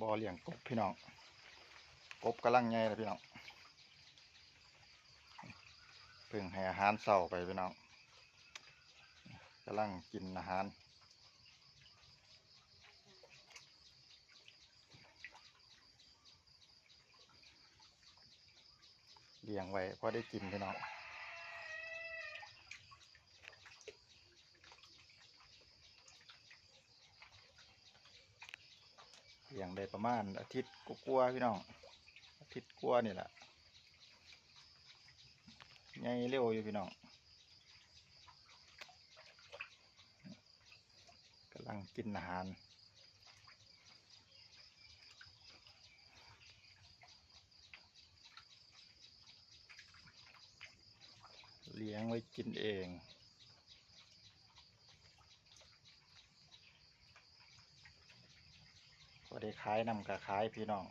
บ่อเลี้ยงกบพี่น้อง กบกำลังใหญ่เลยพี่น้องเพิ่งให้อาหารเสาไปพี่น้องกำลังกินอาหารเลี้ยงไว้พอได้กินพี่น้อง เลี้ยงได้ประมาณอาทิตย์กว่าๆพี่น้อง อาทิตย์กว่านี่แหละใหญ่เร็วอยู่พี่น้องกำลังกินอาหารเลี้ยงไว้กินเอง พอ ได้ขายนำกะขายพี่น้อง